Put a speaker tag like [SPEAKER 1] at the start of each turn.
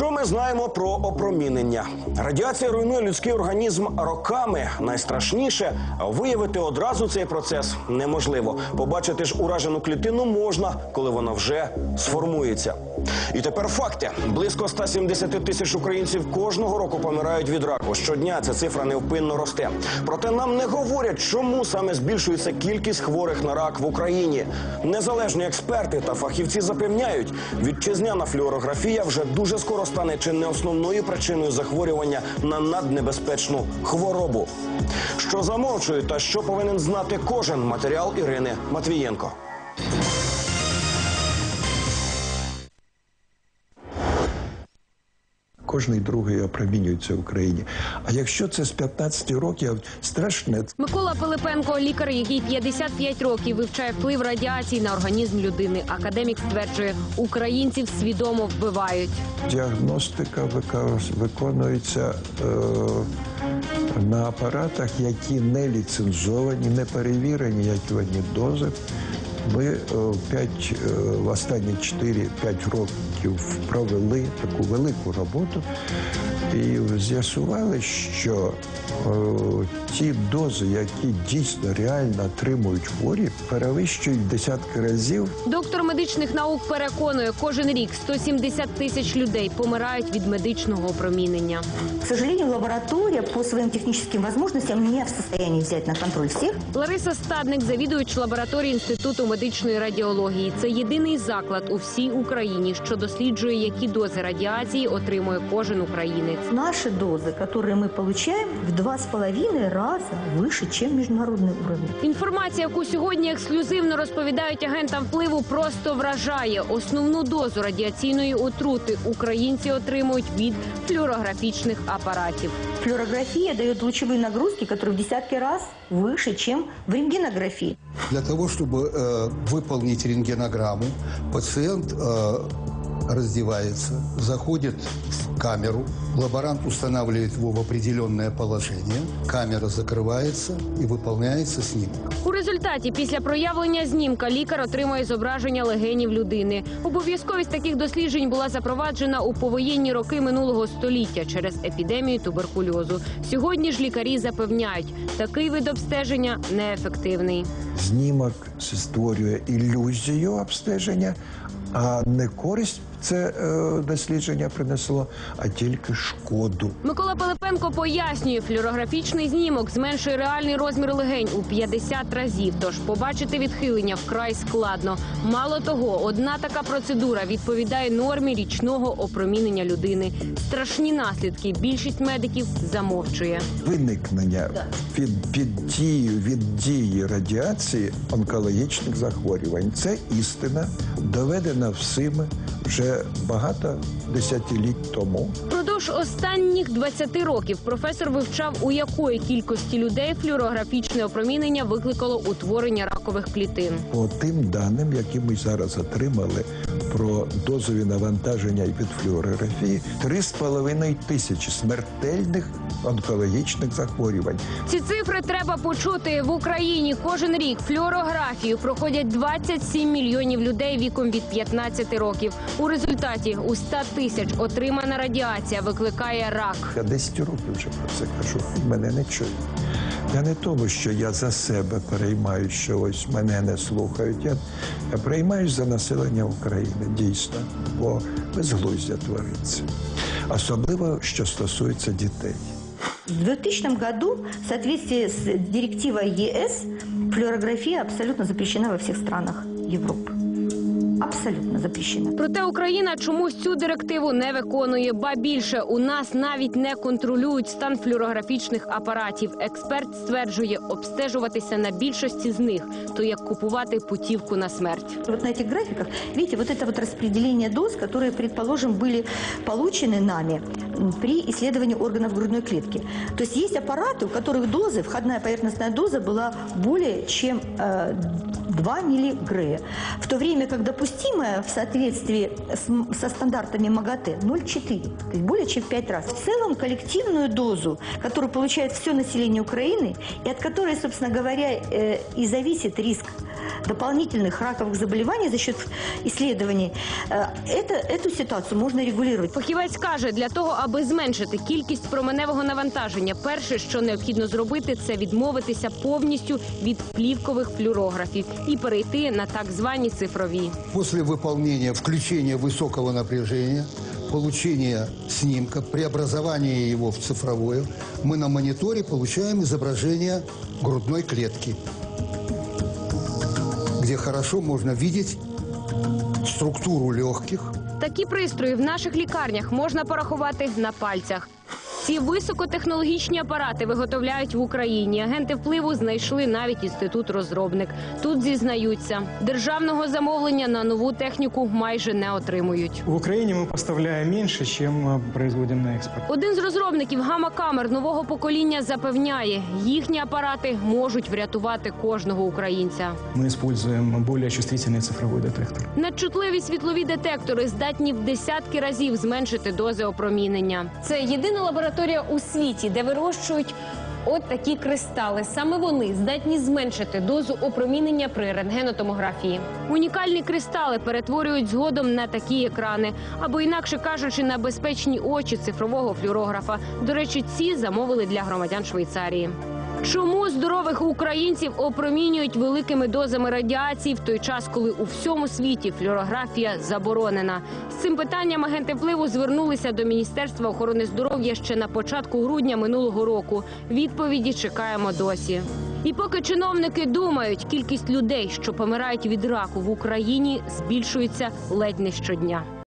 [SPEAKER 1] Що ми знаємо про опромінення? Радіація руйнує людський організм роками. Найстрашніше виявити одразу цей процес неможливо. Побачити ж уражену клітину можна, коли вона вже сформується. І тепер факти: близько 170 тисяч українців кожного року помирають від раку. Щодня ця цифра невпинно росте. Проте нам не говорять, чому саме збільшується кількість хворих на рак в Україні. Незалежні експерти та фахівці запевняють, вітчизняна флюорографія вже дуже скоро стане чи не основною причиною захворювання на наднебезпечну хворобу. Що замовчують та що повинен знати кожен матеріал Ірини Матвієнко.
[SPEAKER 2] Кожний другий опромінюється в Україні. А якщо це з 15 років, страшне.
[SPEAKER 3] Микола Пилипенко, лікар, який 55 років вивчає вплив радіації на організм людини. Академік стверджує, українців свідомо вбивають.
[SPEAKER 2] Діагностика виконується е, на апаратах, які не ліцензовані, не перевірені, одні дози. Ми е, п'ять, е, в останні 4-5 років провели таку велику роботу і з'ясували, що е, ті дози, які дійсно реально отримують хворі, перевищують десятки разів
[SPEAKER 3] Доктор медичних наук переконує, кожен рік 170 тисяч людей помирають від медичного опромінення.
[SPEAKER 4] К сожалению, лаборатория по своим техническим возможностям не в состоянии взять на контроль всех.
[SPEAKER 3] Лариса Стадник, завідувач лабораторії інституту медичної радіології. Це єдиний заклад у всій Україні, що досліджує, які дози радіації отримує кожен українець
[SPEAKER 4] Наши дозы, которые мы получаем, в два с половиной раза выше, чем международный уровень.
[SPEAKER 3] Інформація, яку сьогодні ексклюзивно розповідають агентам впливу, просто вражає. Основну дозу радіаційної отрути українці отримують від флюорографічних апаратів.
[SPEAKER 4] Флюорография дает лучевые нагрузки, которые в десятки раз выше, чем в рентгенографии.
[SPEAKER 5] Для того, чтобы э, выполнить рентгенограмму, пациент э, раздевается, заходит в камеру, лаборант устанавливает его в определенное положение, камера закрывается и выполняется снимок.
[SPEAKER 3] У результаті, після проявлення знімка, лікар отримує зображення легенів людини. Обов'язковість таких досліджень була запроваджена у повоєнні роки минулого століття через епідемію туберкульозу. Сьогодні ж лікарі запевняють, такий вид обстеження неефективний.
[SPEAKER 2] знімок створює ілюзію обстеження, а не користь це е, дослідження принесло, а тільки шкоду.
[SPEAKER 3] Микола Пилипенко пояснює, флюорографічний знімок зменшує реальний розмір легень у 50 разів. Тож побачити відхилення вкрай складно. Мало того, одна така процедура відповідає нормі річного опромінення людини. Страшні наслідки більшість медиків замовчує.
[SPEAKER 2] Виникнення під, під дією від дії радіації онкологічних захворювань. Це істина, доведена всіми вже багато десятиліть тому.
[SPEAKER 3] Продовж останніх 20 років професор вивчав, у якої кількості людей флюорографічне опромінення викликало утворення ракових клітин.
[SPEAKER 2] По тим даним, які ми зараз отримали про дозові навантаження від флюорографії, 3,5 тисячі смертельних онкологічних захворювань.
[SPEAKER 3] Ці цифри треба почути в Україні. Кожен рік флюорографію проходять 27 мільйонів людей віком від 15 років. У результаті у 100 тисяч отримана радіація викликає рак.
[SPEAKER 2] Я 10 років вже про це кажу. Мене не чують. Я не тому, що я за себе переймаю, що ось мене не слухають. Я, я переймаюсь за населення України, дійсно, бо безглуздя твориться. Особливо, що стосується дітей.
[SPEAKER 4] В 2000 году, в соответствии с директивой ЕС, флюорография абсолютно запрещена во всех странах Европы Абсолютно запрещена.
[SPEAKER 3] Проте Україна чомусь цю директиву не виконує. Ба більше у нас навіть не контролюють стан флюорографічних апаратів. Експерт стверджує, обстежуватися на більшості з них то як купувати путівку на смерть.
[SPEAKER 4] Вот на этих графиках, видите, вот это вот распределение доз, которые, предположим, были получены нами м, при исследовании органов грудной клетки. То есть есть аппараты, у которых дозы, входная поверхностная доза была более чем э, 2 миллигрея. В то время как допустимая в соответствии с м- со стандартами МАГАТЭ 0,4, то есть более чем в 5 раз. В целом коллективную дозу, которую получает все население Украины, и от которой, собственно говоря, э, и зависит риск дополнительных раковых заболеваний за счет исследований, э, это, эту ситуацию можно регулировать.
[SPEAKER 3] Фахівець каже, для того, аби зменшити кількість променевого навантаження, перше, що необхідно зробити, це відмовитися повністю від плівкових флюорографів і перейти на так звані цифрові.
[SPEAKER 5] После выполнения включения высокого напряжения, получения снимка, преобразования его в цифровое, мы на мониторе получаем изображение грудной клетки, где хорошо можно видеть структуру легких,
[SPEAKER 3] Такі пристрої в наших лікарнях можна порахувати на пальцях. Ці високотехнологічні апарати виготовляють в Україні. Агенти впливу знайшли навіть інститут розробник. Тут зізнаються, державного замовлення на нову техніку майже не отримують.
[SPEAKER 6] В Украине мы поставляем меньше, чем э, производим на экспорт.
[SPEAKER 3] Один з розробників гамма-камер нового покоління запевняє, їхні апарати можуть врятувати кожного українця.
[SPEAKER 6] Мы используем более чувствительный цифровой детектор.
[SPEAKER 3] Надчутливі світлові детектори здатні в десятки разів зменшити дози опромінення. Це єдина лабораторія у світі, де вирощують. От такі кристали. Саме вони здатні зменшити дозу опромінення при рентгенотомографії. Унікальні кристали перетворюють згодом на такі екрани, або інакше кажучи, на безпечні очі цифрового флюорографа. До речі, ці замовили для громадян Швейцарії. Чому здорових українців опромінюють великими дозами радіації в той час, коли у всьому світі флюорографія заборонена? З цим питанням агенти впливу звернулися до Міністерства охорони здоров'я ще на початку грудня минулого року. Відповіді чекаємо досі. І поки чиновники думають, кількість людей, що помирають від раку в Україні, збільшується ледь не щодня.